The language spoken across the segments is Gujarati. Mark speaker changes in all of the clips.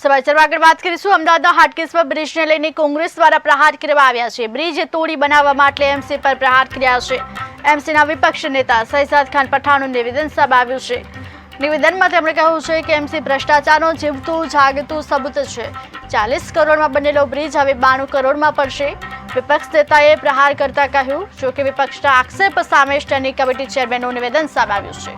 Speaker 1: સમાચાર આગળ વાત કરીશું. અમદાવાદના હાટકેશ્વર બ્રિજને લઈને કોંગ્રેસ દ્વારા પ્રહાર કરવામાં આવ્યા છે. બ્રિજ તોડી બનાવવામાં એટલે એમસી પર પ્રહાર કર્યા છે. એમસીના વિપક્ષ નેતા સૈસાદ ખાન પઠાણનું નિવેદન સામે છે. નિવેદનમાં તેમણે કહ્યું છે કે એમસી ભ્રષ્ટાચારનો જીવતું, જાગતું સબૂત છે. ચાલીસ કરોડમાં બનેલો બ્રિજ હવે બાણું કરોડમાં પડશે. વિપક્ષ નેતાએ પ્રહાર કરતા કહ્યું જોકે વિપક્ષના આક્ષેપ સામે સ્ટેન્ડિંગ કમિટી ચેરમેનનું નિવેદન સામે આવ્યું છે.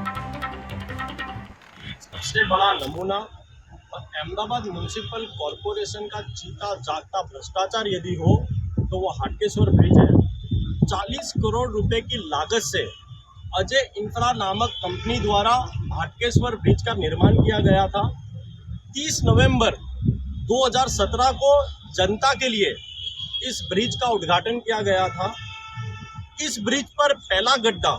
Speaker 2: और अहमदाबाद म्यूनसिपल कॉरपोरेशन का जीता जागता भ्रष्टाचार यदि हो तो वो हाटकेश्वर ब्रिज है। 40 करोड़ रुपए की लागत से अजय इंफ्रा नामक कंपनी द्वारा हाटकेश्वर ब्रिज का निर्माण किया गया था। 30 नवंबर 2017 को जनता के लिए इस ब्रिज का उद्घाटन किया गया था। इस ब्रिज पर पहला गड्ढा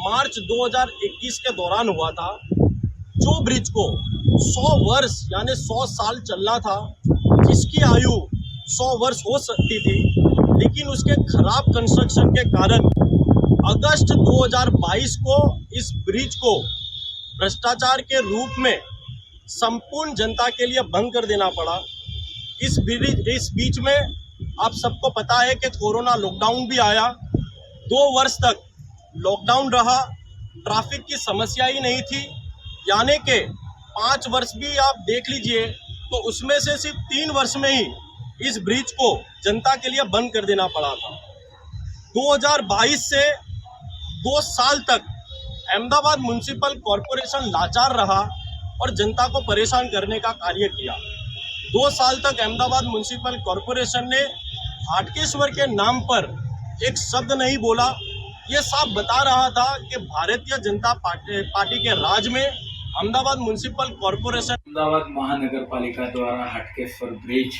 Speaker 2: मार्च 2021 के दौरान हुआ था। जो ब्रिज को 100 वर्ष, यानी 100 साल चलना था, जिसकी आयु 100 वर्ष हो सकती थी, लेकिन उसके खराब कंस्ट्रक्शन के कारण अगस्त 2022 को इस ब्रिज को भ्रष्टाचार के रूप में संपूर्ण जनता के लिए बंद कर देना पड़ा। इस ब्रिज, इस बीच में आप सबको पता है कि कोरोना लॉकडाउन भी आया। दो वर्ष तक लॉकडाउन रहा ट्रैफ़िक की समस्या ही नहीं थी। यानी कि पाँच वर्ष भी आप देख लीजिए तो उसमें से सिर्फ़ तीन वर्ष में ही इस ब्रिज को जनता के लिए बंद कर देना पड़ा था। 2022 से दो साल तक अहमदाबाद म्यूनसिपल कॉरपोरेशन लाचार रहा और जनता को परेशान करने का कार्य किया। दो साल तक अहमदाबाद म्यूनसिपल कॉरपोरेशन ने हाटकेश्वर के नाम पर एक शब्द नहीं बोला। ये साफ़ बता रहा था कि भारतीय जनता पार्टी के राज में અમદાવાદ મ્યુનિસિપલ કોર્પોરેશન
Speaker 3: અમદાવાદ મહાનગરપાલિકા દ્વારા હાટકેશ્વર બ્રિજ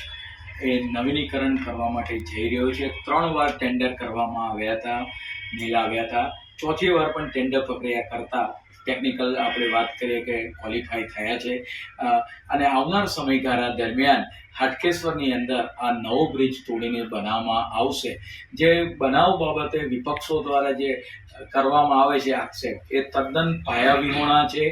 Speaker 3: એ નવીનીકરણ કરવા માટે જઈ રહ્યો છે. ત્રણ વાર ટેન્ડર કરવામાં આવ્યા હતા નીલાવ્યા હતા. ચોથી વાર પણ ટેન્ડર પ્રક્રિયા કરતા ટેકનિકલ આપણે વાત કરીએ કે ક્વોલિફાય થયા છે. અને આવનાર સમયગાળા દરમિયાન હાટકેશ્વરની અંદર આ નવો બ્રિજ તોડીને બનાવવામાં આવશે. જે બનાવ બાબતે વિપક્ષો દ્વારા જે કરવામાં આવે છે આક્ષેપ એ તદ્દન પાયાવિહોણા છે.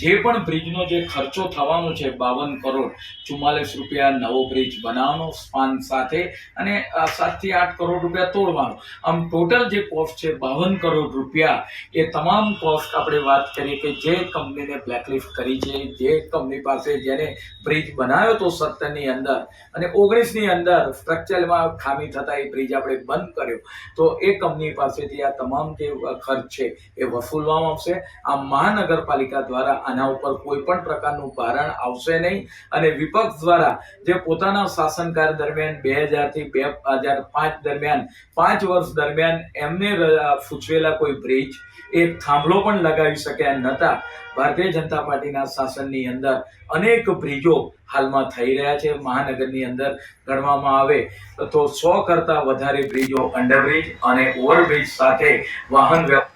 Speaker 3: જે પણ બ્રિજનો જે ખર્ચો થવાનો છે, બાવન કરોડ, ચુમ્માલીસ રૂપિયા નવો બ્રિજ બનાવવાનો સ્પાન સાથે અને સાતથી આઠ કરોડ રૂપિયા તોડવાનો. આમ ટોટલ જે કોસ્ટ છે, બાવન કરોડ રૂપિયા, એ તમામ કોસ્ટ આપણે વાત કરીએ કે જે કંપનીને બ્લેકલિસ્ટ કરી છે, જે કંપની પાસે જેને બ્રિજ બનાવ્યો હતો સત્તરની અંદર અને ઓગણીસની અંદર સ્ટ્રક્ચરમાં ખામી થતા એ બ્રિજ આપણે બંધ કર્યો. તો એ કંપની પાસેથી આ તમામ જે ખર્ચ છે, એ વસૂલવામાં આવશે. આ મહાનગરપાલિકા દ્વારા આના ઉપર કોઈ પણ પ્રકારનું ભારણ આવશે નહીં. અને વિપક્ષ દ્વારા જે પોતાના શાસનકાળ દરમિયાન બે હજારથી બે હજાર પાંચ દરમિયાન, પાંચ વર્ષ દરમિયાન એમને સૂચવેલા કોઈ બ્રિજ એક થાંભલો પણ લગાવી શક્યા નહોતા ભારતીય જનતા પાર્ટીના શાસનની અંદર અનેક બ્રિજો હાલમાં થઈ રહ્યા છે, મહાનગરની અંદર ગણવામાં આવે. તો સો કરતા વધારે બ્રિજો અંડરબ્રિજ અને ઓવરબ્રિજ સાથે વાહન Unreal